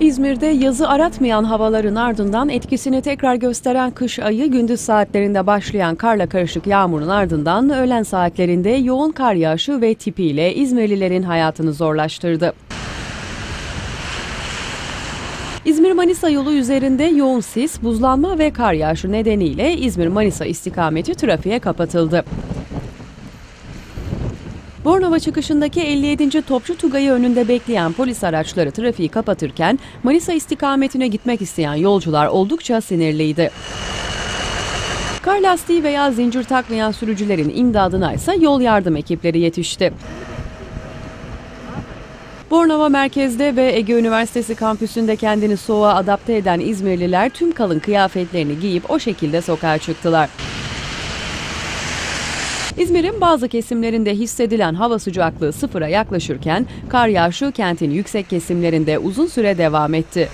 İzmir'de yazı aratmayan havaların ardından etkisini tekrar gösteren kış ayı gündüz saatlerinde başlayan karla karışık yağmurun ardından öğlen saatlerinde yoğun kar yağışı ve tipiyle İzmirlilerin hayatını zorlaştırdı. İzmir-Manisa yolu üzerinde yoğun sis, buzlanma ve kar yağışı nedeniyle İzmir-Manisa istikameti trafiğe kapatıldı. Bornova çıkışındaki 57. Topçu Tugayı önünde bekleyen polis araçları trafiği kapatırken Manisa istikametine gitmek isteyen yolcular oldukça sinirliydi. Kar lastiği veya zincir takmayan sürücülerin imdadına ise yol yardım ekipleri yetişti. Bornova merkezde ve Ege Üniversitesi kampüsünde kendini soğuğa adapte eden İzmirliler tüm kalın kıyafetlerini giyip o şekilde sokağa çıktılar. İzmir'in bazı kesimlerinde hissedilen hava sıcaklığı sıfıra yaklaşırken kar yağışı kentin yüksek kesimlerinde uzun süre devam etti.